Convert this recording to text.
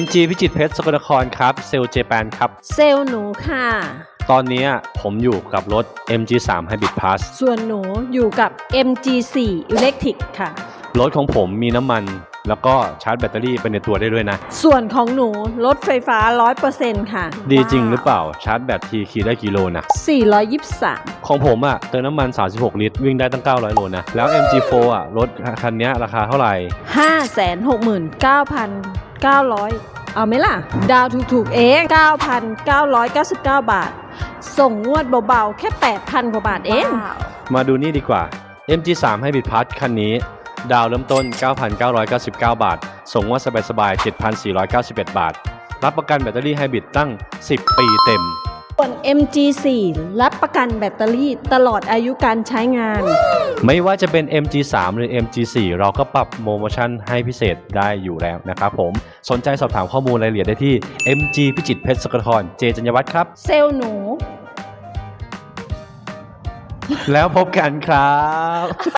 MG พิจิตรเพชรสกลนครครับ เซลเจแปนครับ เซลล์หนูค่ะ ตอนนี้ผมอยู่กับรถ MG3 Hybrid Plus ส่วนหนูอยู่กับ MG4 Electric ค่ะ รถของผมมีน้ำมัน แล้วก็ชาร์จแบตเตอรี่ไปในตัวได้ด้วยนะ ส่วนของหนูรถไฟฟ้า 100%ค่ะดีจริงหรือเปล่าชาร์จแบตทีขี่ได้กี่โลนะ 423 ของผมอะเติมน้ำมัน 36 ลิตร วิ่งได้ตั้ง 900 โลนะ แล้ว MG4 อะรถคันเนี้ยราคาเท่าไหร่ 9,900 เอาไหมล่ะ ดาวถูกๆเอง9,999 บาท ส่งงวดเบาๆ แค่ 8,000 กว่าบาทเอง มาดูนี่ดีกว่า MG3 Hybrid Plus คันนี้ ดาวเริ่มต้น 9,999 บาท ส่งงวดสบายๆ 7,491 บาท รับประกันแบตเตอรี่ไฮบริดตั้ง 10 ปีเต็ม ส่วน MG4 รับประกันแบตเตอรี่ตลอดอายุการใช้งาน ไม่ว่าจะเป็น MG3 หรือ MG4 เราก็ปรับโปรโมชั่นให้พิเศษได้อยู่แล้วนะครับผม สนใจสอบถามข้อมูลรายละเอียดได้ที่ MG พิจิตรเพชรสกลนครเจจัญญวัฒน์ครับ เซลล์หนู แล้วพบกันครับ